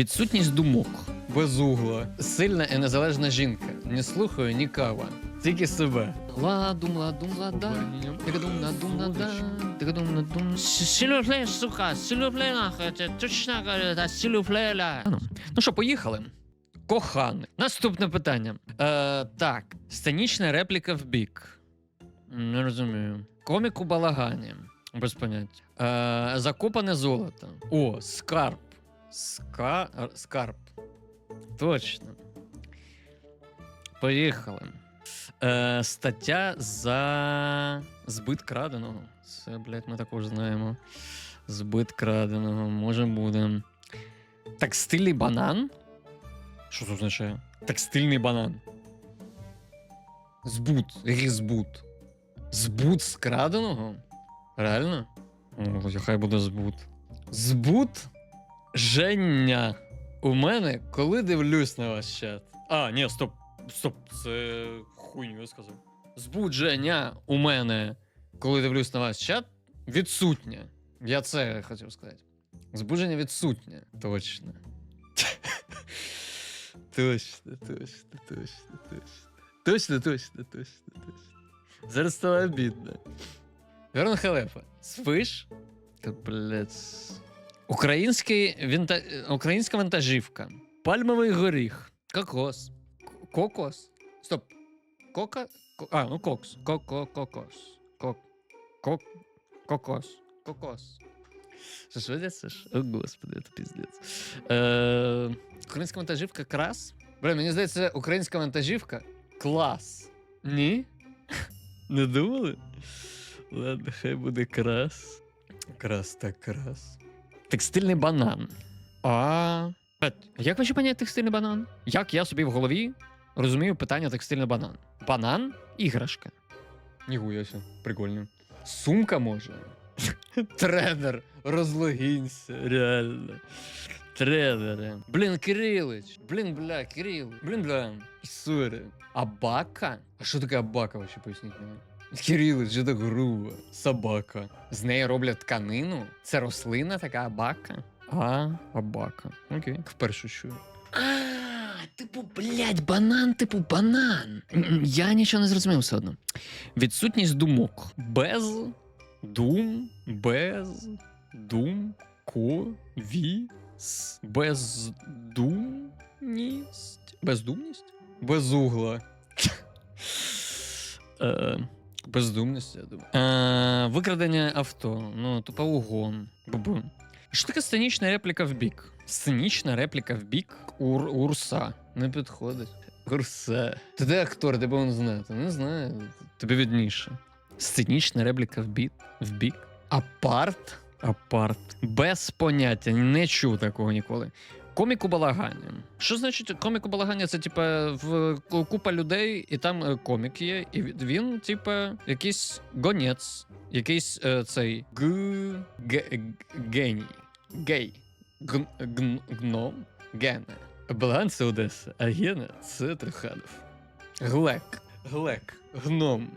Відсутність думок. Без угла. Сильна і незалежна жінка. Не слухаю ні кава. Тільки себе. Ладум, ладум, лада. Тикадум, надум, нада. Тикадум, надум. Сілюфлей, сука, сілюфлей нахуй, це точно кажу, та сілюфлей. Ну що, поїхали. Коханий. Наступне питання. Е, так, сценічна репліка в бік. Не розумію. Комік у балагані. Без поняття. Е, закопане золото. О, скарб. Ска... Скарб. Точно. Поїхали. Е, стаття за збит краденого. Це, блядь, ми також знаємо. Збит краденого. Може буде. Текстильний банан? Що це означає? Текстильний банан. Збут. Який збут? Збут з краденого? Реально? О, хай буде збут. Збут Женя. У мене, коли дивлюсь на ваш чат. А, ні, стоп. Стоп, це хуйню сказав. Збудження у мене, коли дивлюсь на ваш чат, відсутнє. Я це хотів сказати. Збудження відсутнє. Точно. Точно, точно, точно, точно. Точно, точно, точно, точно. Зараз стало обідно. Верон Халепа. Спиш? Та, блядь. Український вінта... Українська вантажівка. Пальмовий горіх. Кокос. Кокос. Стоп. Кока. А, ну кокс. Коко, кокос. Кок. Кок. Кокос. Кокос. Що ж видиться? О, господи, це піздець. Е, українська вантажівка крас. Блин, мені здається, українська вантажівка клас. Ні? Не думали? Ладно, хай буде крас. Крас так крас. Текстильний банан. А. Як ви ще поняття текстильний банан? Як я собі в голові розумію питання текстильний банан? Банан іграшка. Ніхуя ся, прикольно. Сумка може. Тренер, розлогінься, реально. Тренери. Блін, Кирилич. Блін, бля, Кирил. Блін, бля. Сорі. Абака? А що таке абака, вообще поясніть мені? Кирилич, що так грубо. Собака. З неї роблять тканину? Це рослина така абака? А, абака. Окей. Вперше чую. А, типу, блядь, банан, типу, банан. Я нічого не зрозумів все одно. Відсутність думок. Без дум, без дум, ко, ві, с, бездумність. Бездумність? Без угла. Е, Бездумність, я думаю. Е, Викрадення авто. Ну, тупо угон. Бу-бу. Що таке сценічна репліка в бік? Сценічна репліка в бік ур, урса. Не підходить. Урса. Ти де актор, де повинен знати? Не знаю. Тобі відніше. Сценічна репліка в бік. В бік. Апарт. Апарт. Без поняття. Не чув такого ніколи. Комік у балагані. Що значить комік у балагані? Це типа в купа людей, і там е, комік є, і він- типа, якийсь гонець, якийсь е, цей г... ге- геній. Гей. Гн... Гн... Гном. Гене. Балаган це Одеса, а Гена це Труханов. Глек. Глек. Гном.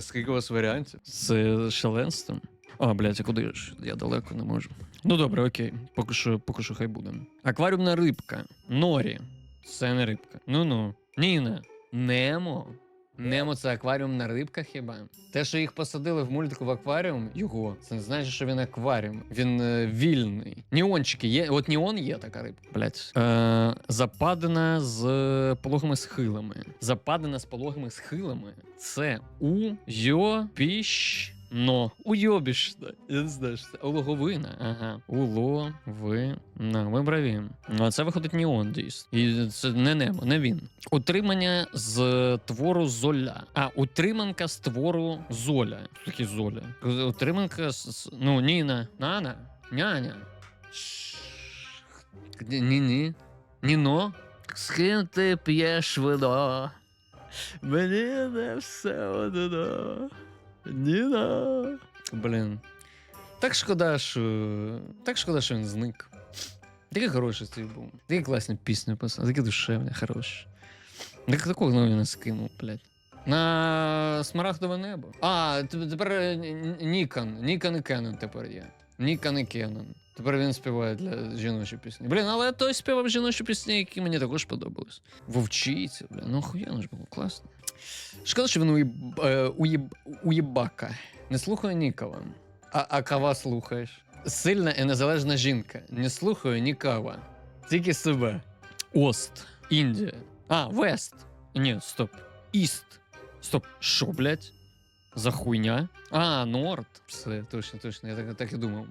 Скільки у вас варіантів? З шаленством. А, блядь, а куди ж? Я далеко не можу. Ну добре, окей. Поки що, поки що хай буде. Акваріумна рибка. Норі. Це не рибка. Ну-ну. Ніна. Немо. Немо це акваріумна рибка хіба? Те, що їх посадили в мультику в акваріум, його, це не значить, що він акваріум. Він е, вільний. Ніончики є. От ніон є така рибка. Блять. Е, западина з пологими схилами. Западина з пологими схилами. Це у йо піщ. Но уйобішна. Я не знаю, що це. Улоговина. Ага. Уловина. Ви праві. Ну, а це виходить Ніон, дійсно. І це не немо, не він. Утримання з твору золя. А, утриманка з твору золя. Що таке золя? Утриманка з. Ну, Ніна. Нана. Няня. Ні-ні. Ніно. З ким ти п'єш вино? Мені не все одно. Ніна. Блін. Так шкода, що. Так шкода, що він зник. Такий хороший цей був. Такі класні пісні писав, такі душевні, хороші. Так такого знову не скинув, блядь. На смарагдове небо. А, тепер е, Нікон. Нікон і Кенон тепер є. Нікон і Кенон. Тепер він співає для жіночої пісні. Блін, але той співав жіночі пісні, які мені також подобались. Вовчиця, блін, ну охуєнно ж було, класно. Шкода, що він уїб, е, уїб, уїбака. Не слухаю нікого. А, а кава слухаєш. Сильна і незалежна жінка. Не слухаю нікого. Тільки себе. Ост. Індія. А, Вест. Ні, стоп. Іст. Стоп. Що, блядь? За хуйня? А, Норд. Все, точно, точно. Я так, так і думав.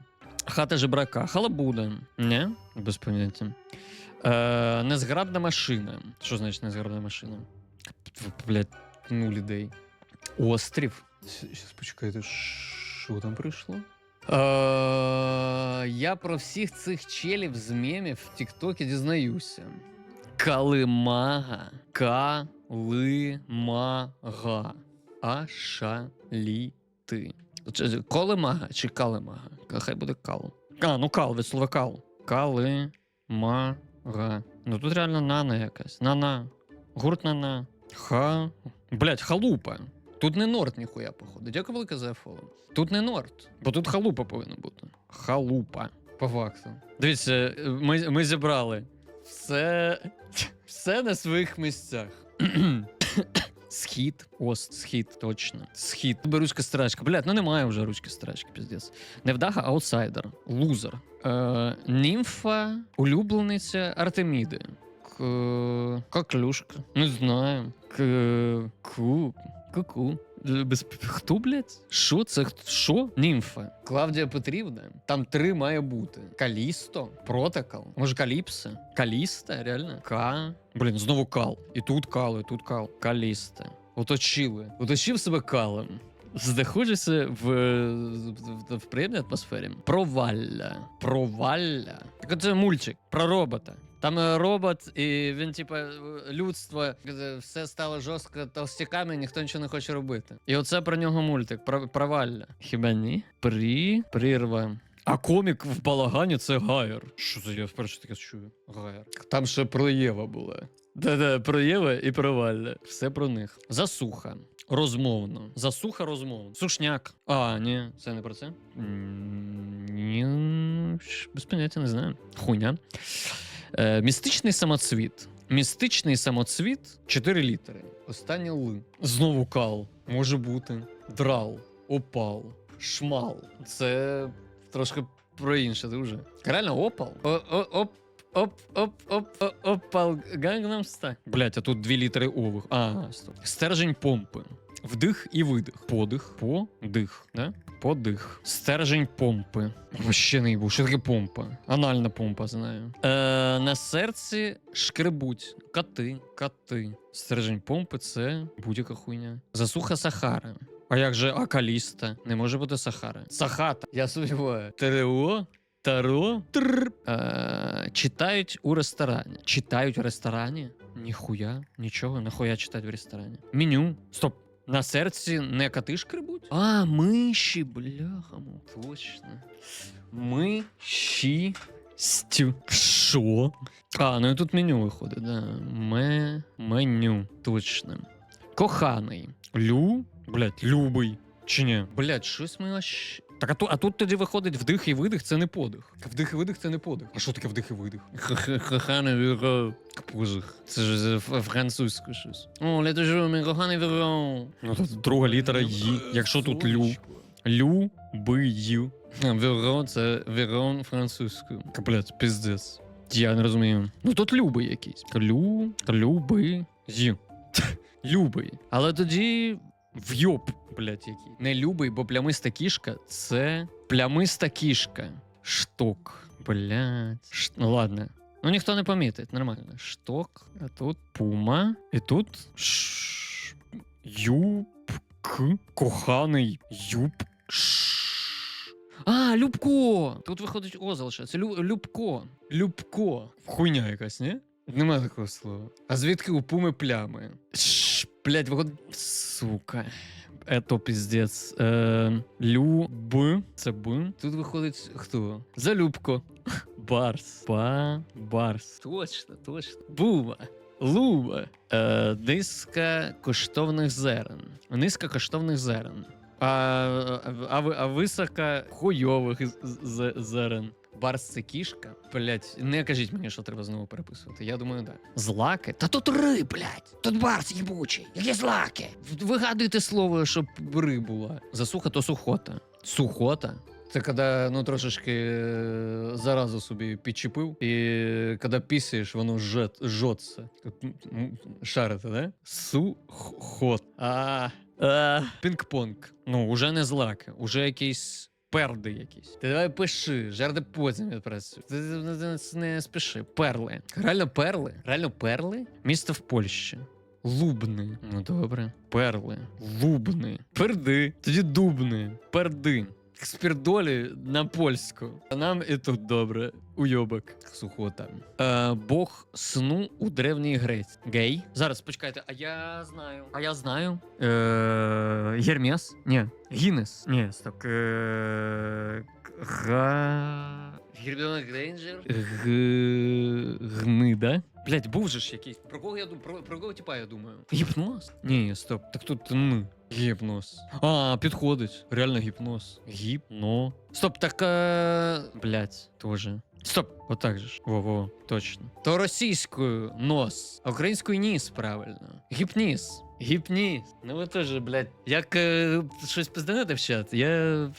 Хата жебрака. Халабуда. Ні? Без поняття. Е, незграбна машина. Що значить незграбна машина? Блять, ну людей. Острів. Зараз почекайте, що там прийшло? Е, я про всіх цих челів з мемів в Тіктокі дізнаюся. Калимага. Калимага. Ашаліти. Колемага чи калимага? Хай буде кал. А, ну кал, від слова кал. Калимага. Ну тут реально нана якась. Нана. Гурт нана. Ха. Блять, халупа. Тут не норд ніхуя, походу. Дякую велике за фоло. Тут не норд, бо тут халупа повинна бути. Халупа. По факту. Дивіться, ми, ми зібрали все, все на своїх місцях. Схід. Ост, схід, точно. Схід. Тебе ручка. Блядь, ну немає вже ручки страчки, піздець. Невдаха аутсайдер. Лузер. Е, німфа, улюблениця Артеміди. К... Коклюшка. Не знаю. К... Ку. Ку-ку. Без... Хто, блядь? Що це? Що? Німфа. Клавдія Петрівна. Там три має бути. Калісто, Протокол. Може, Каліпса? Каліста, реально? К. Блін, знову кал. І тут кал, і тут кал. Каліста. Оточили. Оточив себе калем. Знаходжуся в, в, в приємній атмосфері. Провалля. Провалля. Так це мультик про робота. Там робот, і він, типа, людство, е, все стало жорстко толстяками, ніхто нічого не хоче робити. І оце про нього мультик, про, провалля. Хіба ні? При прирва. А комік в балагані це Гайер. Що це я вперше таке чую? Гайер. Там ще про Єва була. Да-да, про Єва і про Валля. Все про них. Засуха. Розмовно. Засуха розмовно. Сушняк. А, ні, це не про це. Ні, без поняття не знаю. Хуйня. Е, містичний самоцвіт. Містичний самоцвіт 4 літери. Останнє Л. Знову кал. Може бути. Драл. Опал. Шмал. Це трошки про інше дуже. Реально опал. Оп. Оп, оп, оп, оп, опал Gangnam Style. Блять, а тут дві літери ових. А, стоп. Стержень помпи. Вдих і видих. Подих, подих, да? Подих. Стержень помпи. Вообще не їбу. Що таке помпа? Анальна помпа, знаю. Е, на серці шкребуть. Коти, коти. Стержень помпи це будь-яка хуйня. Засуха Сахара. А як же Акаліста? Не може бути Сахара. Сахата. Я сумніваю. ТРО? Таро? Тр. Е, читають у ресторані. Читають у ресторані? Ніхуя, нічого, нахуя читають в ресторані. Меню. Стоп. На серці не коти шкребуть? А, миші, бляхамо. Точно. Миші. Стю. Що? А, ну і тут меню виходить, да. Ме... Меню. Точно. Коханий. Лю. Блять, любий. Чи ні? Блять, щось ми аж. Так, а, ту, а тут тоді виходить вдих і видих, це не подих. Вдих і видих це не подих. А що таке вдих і видих? Коханий віро. Капузих. Це ж французьке щось. О, летожу, мій коханий віро. Ну тут друга літера Ї. Якщо тут лю. Лю, би, ю. Віро це вірон французькою. Блять, піздець. Я не розумію. Ну тут любий якийсь. Лю, люби, ю. Любий. Але тоді вйоб, блядь, який. Не любий, бо плямиста кішка це плямиста кішка. Шток. Блядь. Ш... Ну ладно. Ну ніхто не помітить, нормально. Шток, а тут пума, і тут ш... юб к коханий юб. Ш... А, Любко! Тут виходить О залишається. Лю... Любко. Любко. Хуйня якась, ні? Нема такого слова. А звідки у пуми плями? Шш, блять, виходить. Сука. Это піздець. Е, Люб. Це Б. Тут виходить хто? Залюбко. Барс. Ба. Барс. Точно, точно. Буба. Луба. Е, низка коштовних зерен. Низка коштовних зерен. А, а, ви- а висока хуйових зерен. Барс це кішка. Блять, не кажіть мені, що треба знову переписувати. Я думаю, так. Да. Злаки? Та тут ри, блять. Тут барс їбучий. Які злаки? Вигадуйте слово, щоб ри була. Засуха то сухота. Сухота? Це коли ну трошечки е, заразу собі підчепив, і коли пісяєш, воно жет, жжеться. Шарите, да? Сухот. А, а, пінг-понг. Ну, уже не злаки, уже якісь перди якісь. Ти давай пиши, жарди потім відпрацюй. Ти не спіши. Перли. Реально перли? Реально перли? Місто в Польщі. Лубни. Ну добре. Перли. Лубни. Перди. Тоді дубни. Перди. Спірдолі на польську. А нам і тут добре. Уйобок. Сухота. Е, Бог сну у древній Греції. Гей. Зараз почекайте, а я знаю. А я знаю. Е, Гермес? Ні. Гіннес? Ні, стоп. Е, Га... Герміона Грейнджер? Г... Гнида? Блять, був же ж якийсь. Про кого я думаю? Про, про кого типа я думаю? Гіпноз? Ні, стоп. Так тут н. Гіпноз. А, підходить. Реально гіпноз. Гіпно. Стоп, так. Е... Блять, тоже. Стоп, отак же ж. Во-во, точно. То російською нос, а українською ніс, правильно. Гіпніс. Гіпніс. Ну ви теж, блядь, як е, щось пизданете в чат, я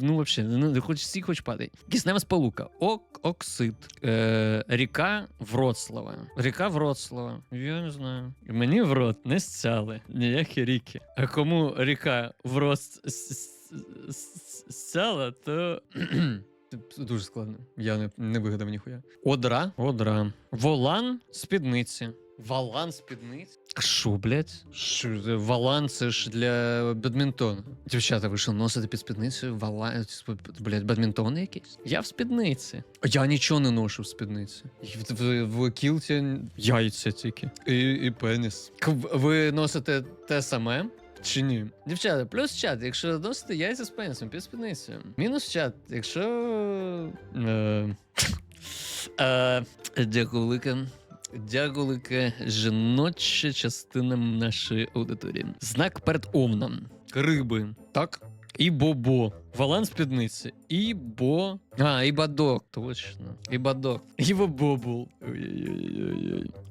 ну вообще, ну хоч всі хоч падай. Киснева сполука. Ок, оксид. Е, ріка Вроцлава. Ріка Вроцлава. Я не знаю. Мені в рот не сцяли ніякі ріки. А кому ріка в рот сцяла, то. Дуже складно. Я не, не вигадав ніхуя. Одра. Одра. Волан спідниці. Валан спідниці? Що, блядь? Що, це валан це ж для бадмінтону. Дівчата, ви що носите під спідницею? Валан, блядь, бадмінтон якийсь? Я в спідниці. Я нічого не ношу в спідниці. В, в, в кілті яйця тільки. І, і пеніс. Ви носите те саме? Чи ні? Дівчата, плюс чат, якщо носите яйця з пенісом під спідницею. Мінус чат, якщо. Е, е, дякую велике. Дякую велике жіноча частина нашої аудиторії. Знак перед овном. Риби. Так. І бобо. Валан спідниці. І бо. А, і бадок, точно. І бадок. І бобобул. Ой-ой-ой.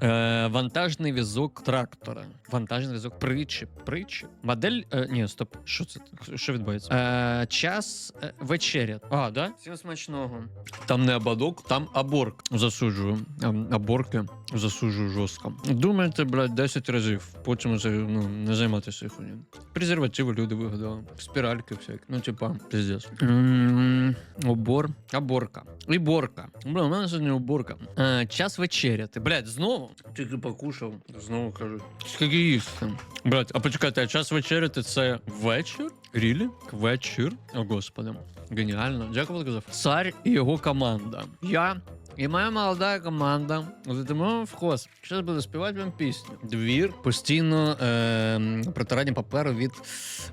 Е, вантажний візок трактора. Вантажний візок причіп. Причіп. Модель. Е, ні, стоп. Що це? Що відбувається? Е, час е, вечеря. А, да? Всім смачного. Там не абадок, там аборк. Засуджую. Ем, Аборки засуджую жорстко. Думаєте, блядь, 10 разів. Потім ну, не займатися хуйню. Презервативи люди вигадали. Спіральки всякі. Ну, типа, пиздец. М, Обор. Оборка. І борка. Бля, у мене сьогодні уборка. Е, час вечеряти. Блядь, знову? Тільки покушав. Знову кажу. Скільки їсти? Блядь, а почекайте, а час вечеряти це вечір? Рілі? Вечір? О, господи. Геніально. Дякую, сказав. Цар і його команда. Я і моя молода команда летимо в. Зараз буду співати вам пісню. Двір постійно е, протирання паперу від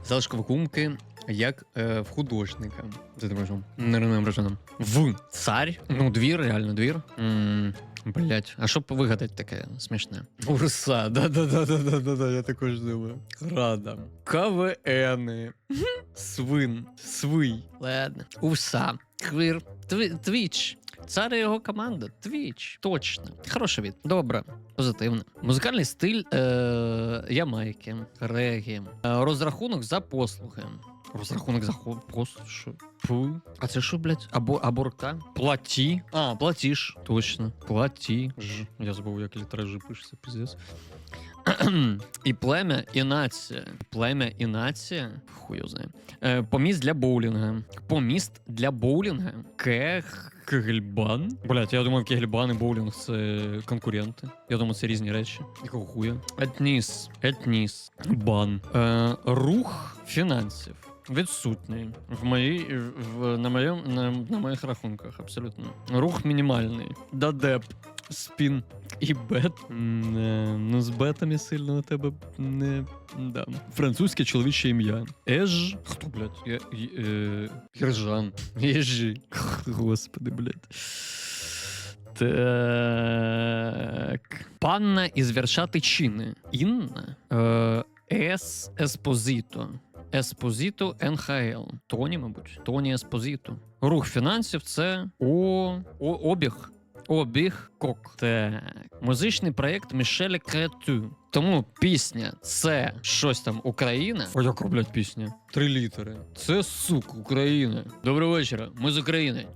залишкової гумки, як е, в художника. Це ти можу не В цар. Ну, двір, реально двір. М, Блять, а що б вигадати таке смішне? Урса, да-да-да-да-да-да, я також думаю. Рада. КВНи. Свин. Свий. Ладно. Уса. Квир. Твіч. Цар і його команда. Твіч. Точно. Хороший від. Добре. Позитивно. Музикальний стиль е- Ямайки. Регі. Е, розрахунок за послуги. Розрахунок за хо- Що? Фу. А це що, блядь? Або аборка? Платі. А, платіж. Точно. Платі. Ж. Я забув, як літеражі пишеться, піздець. І плем'я, і нація. Плем'я і нація. Хуй знає. Е, поміст для боулінга. Поміст для боулінга. Кех. Кегельбан. Блять, я думав, кегельбан і боулінг це конкуренти. Я думаю, це різні речі. Якого хуя? Етніс. Етніс. Бан. Е, рух фінансів. Відсутній в моїй в на моєму на, на моїх рахунках абсолютно. Рух мінімальний. Дадеп. Спін і бет. Ну, з бетами сильно на тебе не да. Французьке чоловіче ім'я. Еж. Хто, блядь? Е, е, Єржан. Єжі. Господи, блядь. Так. Панна із вершати чини. Інна. Е, Ес Еспозіто. Еспозіто НХЛ. Тоні, мабуть. Тоні Еспозіто. Рух фінансів це о, о обіг. Обіг кок. Так. Музичний проєкт Мішеля Крету. Тому пісня це щось там Україна. А яка, блядь, пісня? Три літери. Це сук, Україна. Доброго вечора. Ми з України.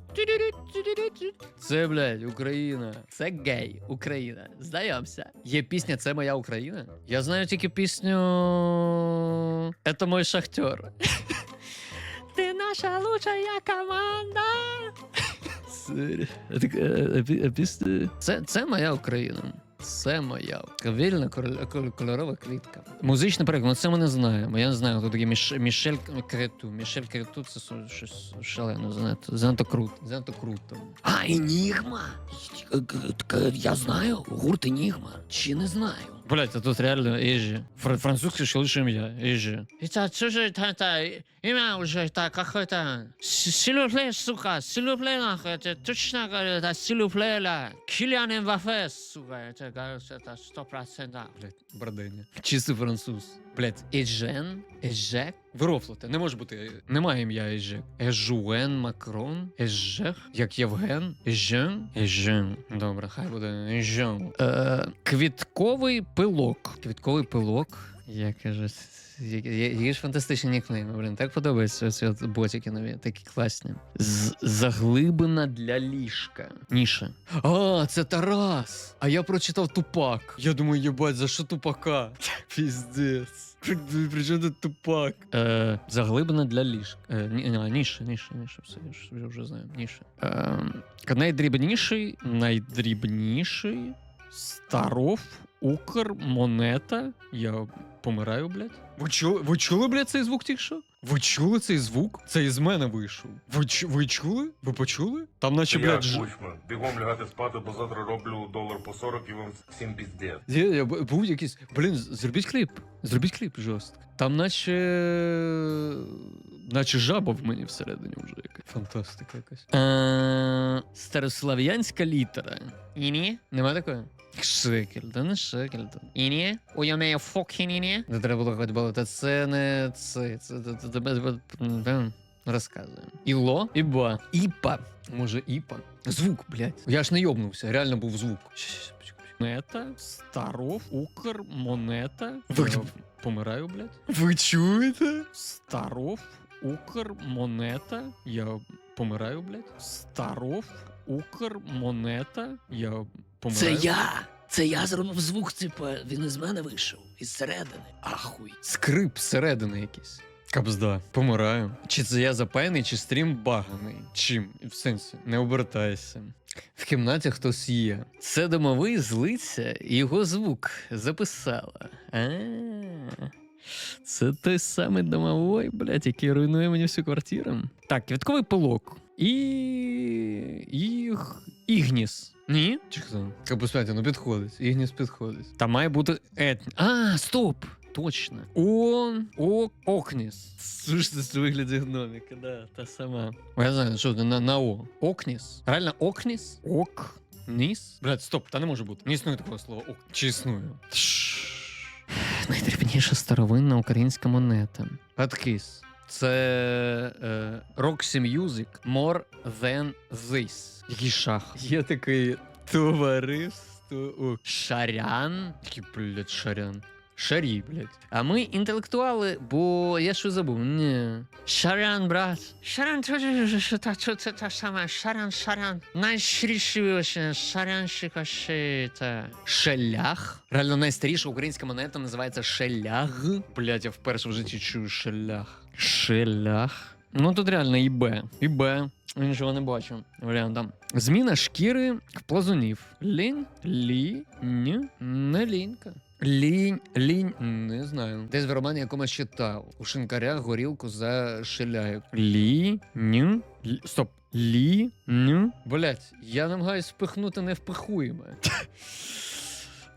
Це, блядь, Україна. Це гей, Україна. Знайомся. Є пісня Це моя Україна. Я знаю тільки пісню. Это мой шахтер. Ти наша лучшая команда. Пісня. Це, це моя Україна. Це моя вільна кольор- кольор- кольорова квітка. Музичний проект, ну це ми не знаємо. Я не знаю, хто такий Міш... Мішель Крету. Мішель Крету це со- щось шалено, занадто, занадто круто. Занадто круто. А, Енігма! Я знаю, гурт Енігма. Чи не знаю? Блять, а тут реально Ежі. Фр- французский ще лучше я. Ежі. Это чужое, это имя уже это какое-то силуплей, сука, силуплей, нахуй, это точно говорю, это силуплей, ля. Киллиан Мбаппе, сука, это кажется, это сто процентов. Блять, бардення. Чистий француз. Блять, Ежен, Ежек. Вирофлоте, не може бути. Немає ім'я Ежек. Ежуен Макрон, Ежех, як Євген, Ежен, Ежен. Добре, хай буде Ежен. Е, квітковий пилок. Квітковий пилок. Я кажу, які, які ж фантастичні нікнейми, блін, так подобається ці от ботики нові, такі класні. З- заглибина для ліжка. Ніша. А, це Тарас! А я прочитав тупак. Я думаю, єбать, за що тупака? Піздець. При, чому тут тупак? Е, заглибина для ліжка. Е, ні, ні, ніша, ніша, ніша, все, я вже знаю, ніша. Е, найдрібніший, найдрібніший Старов, Укр, монета. Я помираю, блядь. Ви чули, ви чули, блядь, цей звук тільки що? Ви чули цей звук? Це із мене вийшов. Ви, чу- ви чули? Ви почули? Там наче, Я блядь, ж... Кучма. Бігом лягати спати, бо завтра роблю долар по 40 і вам всім піздець. Є, я бу- був якийсь. Блін, з- зробіть кліп. Зробіть кліп жорстко. Там наче. Наче жаба в мені всередині вже якась. Фантастика якась. Е, старослав'янська літера. Іні? Нема такої? Шекель, та не шекель. Та. Іні? У мене фокін іні? Не треба було хоч балити. Це не це. Це розказуємо. Іло, іба. Іпа. Може, іпа. Звук, блядь. Я ж не йобнувся, реально був звук. Монета, Старов, Укр, монета. Ви- Я помираю, блядь. Ви чуєте? Старов, Укр, монета. Я помираю, блядь. Старов, Укр, монета. Я помираю. Це я! Це я зробив звук, типу, він із мене вийшов, із середини. Ахуй. Скрип зсередини якийсь. Кабзда, помираю. Чи це я запаяний, чи стрім баганий? Чим? В сенсі, не обертайся. В кімнаті хтось є. Це домовий злиться, і його звук записала. А, це той самий домовой, блядь, який руйнує мені всю квартиру. Так, квітковий пилок. І. Іг... Ігніс. Ні? Чи хто? Капустаті, ну підходить. Ігніс підходить. Та має бути етні. А, стоп! Точно. О, о, Окніс. Слушайте, це вигляді гноміка, да, та сама. О, я знаю, що на, на О. Окніс. Реально Окніс? Ок. Ніс? Блядь, стоп, та не може бути. Не існує такого слова. Ок. Чи існує? Найдрібніша старовинна українська монета. Откис. Це е, Roxy Music More Than This. Який шах. Є такий товариство. Шарян. Який, блядь, шарян. Шарі, блядь. А ми інтелектуали, бо я що забув? Ні. Шарян, брат. Шаран, що та, що це та сама, шаран, шаран. Найширіші вилучення, шарянші кашита. Шелях. Реально найстаріша українська монета називається шелях. Блять, я вперше в житті чую шелях. Шелях. Ну тут реально і Б. І Б. Нічого не бачу. Варіантом. Зміна шкіри в плазунів. Лінь, лі, ні, не лінька. Лінь, лінь, не знаю. Десь в романі якомусь читав. У шинкаря горілку за шеляю. Лі, ню, лі, стоп. Лі, ню. Блять, я намагаюсь впихнути невпихуєме.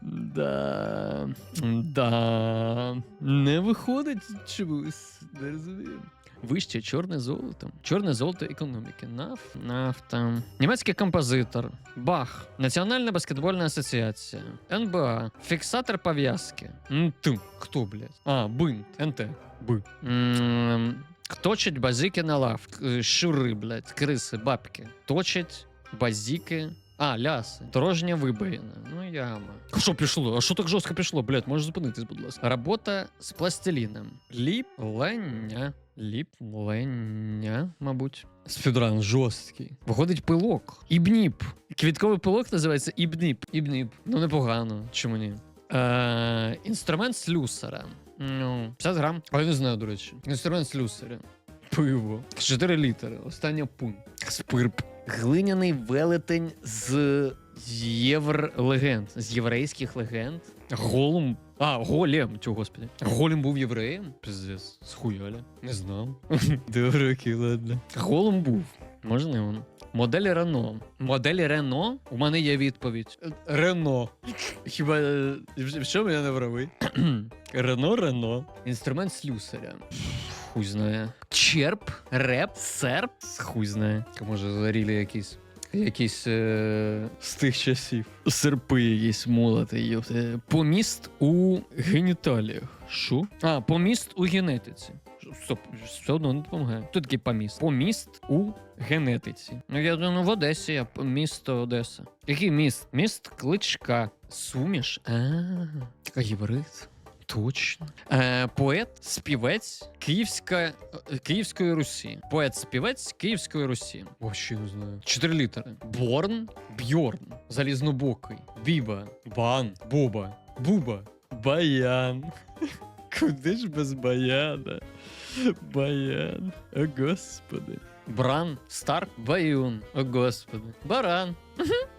Да. Да. Не виходить чомусь. Не розумію. вище чорне золото. Чорне золото економіки. Наф, нафта. Німецький композитор. Бах. Національна баскетбольна асоціація. НБА. Фіксатор пов'язки. Ту. Хто, блядь? А, бинт. НТ. Б. Точить базіки на лав. К- Щури, блядь, криси, бабки. Точить базіки. А, ляси. Дорожня вибоїна. Ну, яма. Що пішло? А що так жорстко пішло? Блядь, можеш зупинитись, будь ласка. Робота з пластиліном. Ліплення. Ліплення, мабуть. Спідран жорсткий. Виходить пилок. Ібніп. Квітковий пилок називається ібніп. Ібніп. Ну, непогано. Чому ні? Е, інструмент слюсара. Ну, 50 грам. А я не знаю, до речі. Інструмент слюсаря. Пиво. 4 літери. Остання пункт. Спирп. Глиняний велетень з євролегенд. З єврейських легенд. Голум. А, голем, чого господи. Голем був євреєм? Пиздец, схуяля. Не знав. Добре, окей, ладно. Голум був. Можливо. Модель Рено. Модель Рено? У мене є відповідь. Рено. Хіба е, в чому я не правий? Рено, Рено. Інструмент слюсаря. Хуй знає. Черп, реп, серп. Хуй знає. Може, зарілі якісь. Якісь е, з тих часів. Серпи якісь молоти. йопте. Поміст у геніталіях. Що? А, поміст у генетиці. Стоп, все одно не допомагає. Хто такий поміст? Поміст у генетиці. Ну, я думаю, в Одесі, я місто Одеса. Який міст? Міст Кличка. Суміш? А, а єврит. Точно. Е, поет, співець Київська, е, Київської Русі. Поет, співець Київської Русі. Вообще не знаю. Чотири літери. Борн, Бьорн, Залізнобокий, Біба, Бан, Боба, Буба, Баян. Куди ж без баяна? Баян. О, господи. Бран, Старк, Баюн. О, господи. Баран.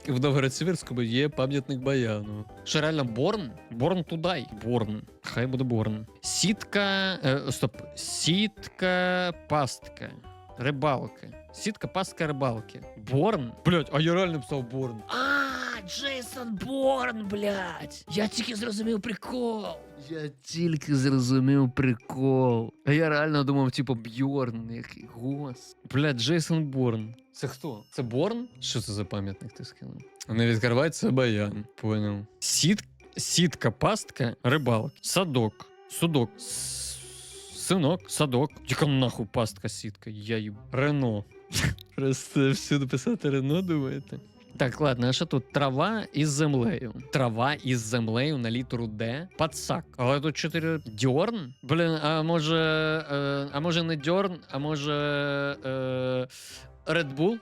В Новгород-Сіверському є пам'ятник Баяну. Що реально Борн? Борн тудай. Борн. Хай буде Борн. Сітка. Е, стоп. Сітка пастка. Рибалка. Сітка, пастка, рибалки. Борн? Блять, а я реально писав Борн. А, Джейсон Борн, блядь. Я тільки зрозумів прикол. Я тільки зрозумів прикол. А я реально думав, типу, Бьорн який. Гос. Блядь, Джейсон Борн. Це хто? Це Борн? Що це за пам'ятник ти скинув? Не відкривається баян. Понял. Сіт... Сітка, пастка, рибалка. Садок. Судок. Синок, садок. Яка нахуй пастка, сітка. Я їб. Рено. Просто всюди писати Рено, думаєте? Так, ладно, а що тут трава із землею? Трава із землею на літеру Д. Пацак. Але тут чотири дьорн? Блін, а може. Е, а може не дьорн, а може. Е, Bull?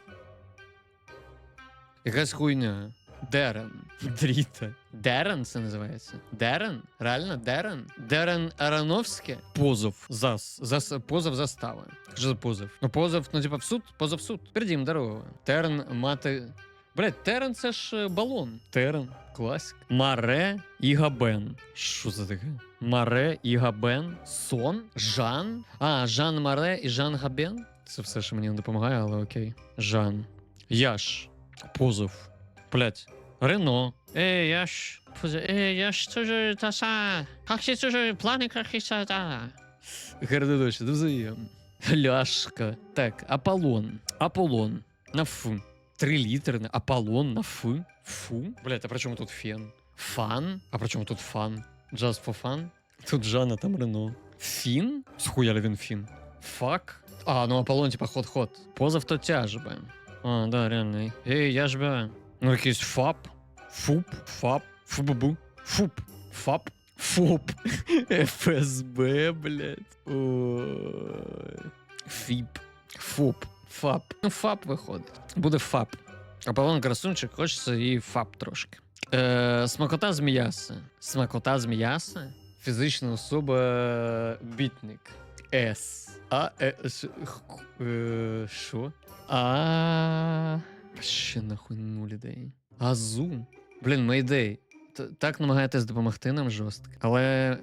Якась хуйня. Дерен. Дріта. Дерен це називається. Дерен? Реально Дерен? Дерен Ароновське? Позов. Зас. Зас. Позов застава. Що за позов? Ну позов, ну типа в суд, позов в суд. Передім, здорово. Терн мати. Блять, Терен це ж е, балон. Терен, класик. Маре і Габен. Що це таке? Маре і Габен. Сон? Жан? А, Жан Маре і Жан Габен? Це все, що мені не допомагає, але окей. Жан. Яш. Позов. Блять. Рено. Эй, я ж... Эй, я ж тоже та са... Как се тоже планы какие-то, да. Гердедочі, навзаєм. Ляшка. Так, Аполлон. Аполлон. На Ф. Три літери. на Аполлон на Ф. Фу. Блять, а при чому тут фен? Фан? А при чому тут фан? Just for fun? Тут Жанна, там Рено. Фін? Схуяли він фін. Фак? А, ну Аполлон, типа ход-ход. Позов то тяжба. А, да, реально. Ей, я ж би. Ну, якийсь фап. Фуп. Фап. Фубубу. Фуп. Фап. ФОП. ФСБ, блядь. Ой. ФІП. ФОП. ФАП. Ну, ФАП виходить. Буде ФАП. Аполлон красунчик, хочеться і ФАП трошки. Е, смакота з м'яса. Смакота з м'яса. Фізична особа бітник. С. А. Е, е, Що? А. Ще нахуй нуль ідей. Азу. Блін. Т- Так намагаєтесь допомогти нам жорстко. Але.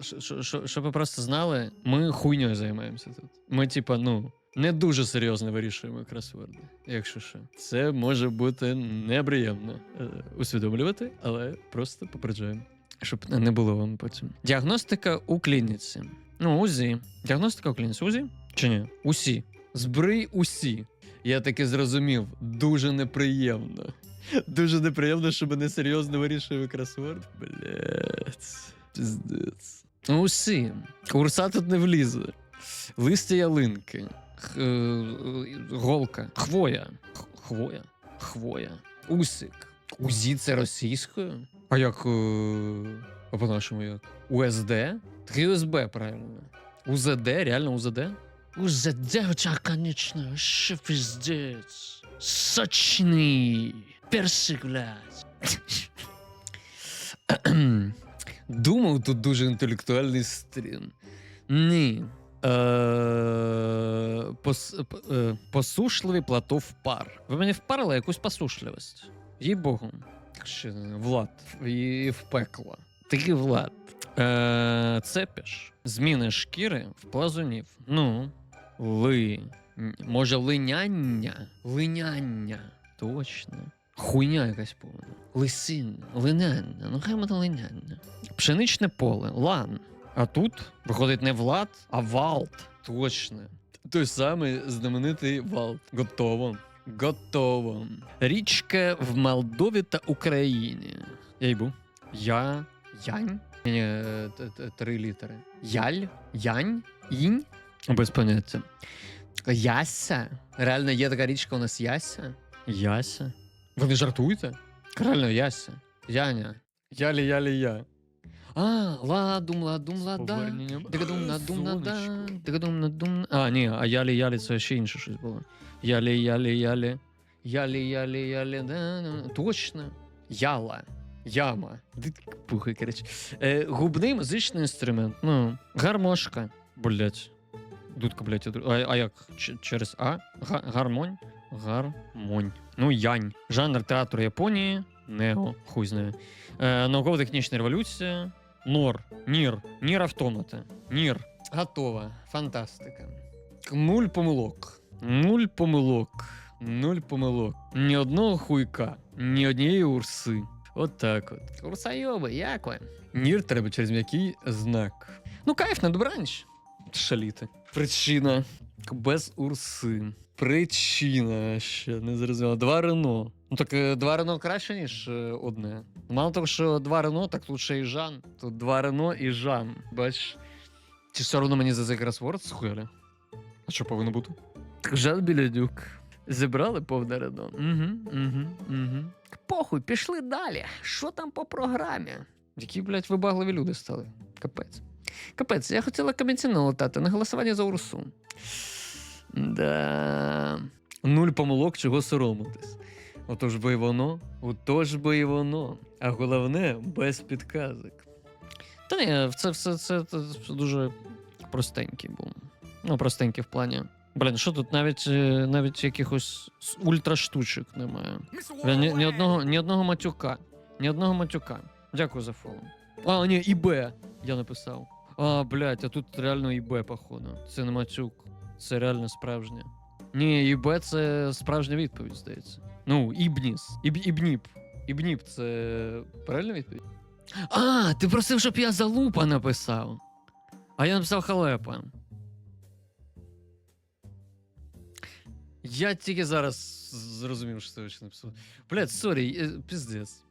щ- Щоб ви просто знали, ми хуйньою займаємося тут. Ми, типа, ну, не дуже серйозно вирішуємо кросворди, якщо що. Це може бути неприємно е, усвідомлювати, але просто попереджаємо. Щоб не було вам потім. Діагностика у клініці. Ну, УЗІ. Діагностика українця УЗІ? Чи ні? Усі. Збрий усі. Я таки зрозумів, дуже неприємно. Дуже неприємно, що мене серйозно вирішує кросворд. Блять. Піздець. Ну, усі. Курса тут не влізе. Листя ялинки. Х, е, голка. Хвоя. Х- Хвоя. Хвоя. Усик. УЗІ це російською? А як. е, А по-нашому як? УСД? Так УСБ, правильно. УЗД, реально УЗД? УЗД у тебя, конечно, вообще пиздец. Сочный. Персик, блядь. Думав, тут дуже інтелектуальний стрім. Ні. Е, пос, е, посушливий плато впар. Ви мені впарили якусь посушливість. Їй Богу. Влад. І в пекло. Такий Влад. Е, цепіш. Зміни шкіри в плазунів. Ну. Ли. Може, линяння? Линяння. Точно. Хуйня якась повна. Лисиння, линяння. Ну хай буде линяння. Пшеничне поле, лан. А тут виходить не Влад, а Валт. Точно. Той самий знаменитий Валт. Готово. Готово. Річка в Молдові та Україні. Ейбу. Я. Янь. Ні, е, три літери. Яль, Янь, Інь. Без поняття. Яся. Реально є така річка у нас Яся. Яся. Ви не жартуєте? Реально Яся. Яня. Ялі, ялі, я. А, ладум, ладум, лада. Поверненням. Дигадум, надум, нада. Сонечко. Дигадум, надум. А, ні, а ялі, ялі це ще інше щось було. Ялі, ялі, ялі. Ялі, ялі, ялі. да, да, да. Точно. Яла. Яма. Ди- Пухай, коротше. Е, губний музичний інструмент. Ну, гармошка. Блять. Дудка, блять, а, а як? Ч- через А? Га- гармонь? Гармонь. Ну, янь. Жанр театру Японії. Нео. Хуй знає. Е, науково-технічна революція. Нор. Нір. Нір автомата. Нір. Готова. Фантастика. Нуль помилок. Нуль помилок. Нуль помилок. Ні одного хуйка. Ні однієї урси. От так от. Урсайоби, як ви? Нір треба через м'який знак. Ну, кайф на добраніч. Шаліти. Причина. Без урси. Причина ще не зрозуміло. Два Рено. Ну так е, два Рено краще, ніж е, одне. Мало того, що два Рено, так тут ще і Жан. Тут два Рено і Жан. Бач. Чи все одно мені за цей кросворд схуяли? А що повинно бути? Так Жан Білядюк. Зібрали повне Рено. Угу, угу, угу. Похуй, пішли далі. Що там по програмі? Які, блядь, вибагливі люди стали. Капець. Капець, я хотіла камінці налатати на голосування за Урсу. Да. Нуль помилок, чого соромитись. Отож би і воно, отож би і воно. А головне, без підказок. Та ні, це все це, це, дуже простенький був. Ну, простенький в плані. Блін, що тут навіть, е, навіть якихось ультраштучок немає. Бля, ні, ні, одного, ні одного матюка. Ні одного матюка. Дякую за фоло. А, ні, і Б. Я написав. А, блядь, а тут реально і Б, походу. Це не матюк. Це реально справжнє. Ні, і Б це справжня відповідь, здається. Ну, Ібніс. Іб, ібніп. Ібніп це правильна відповідь? А, ти просив, щоб я залупа написав. А я написав халепа. Я тільки зараз зрозумів, що це ще написав. Блядь, сорі, е, піздець.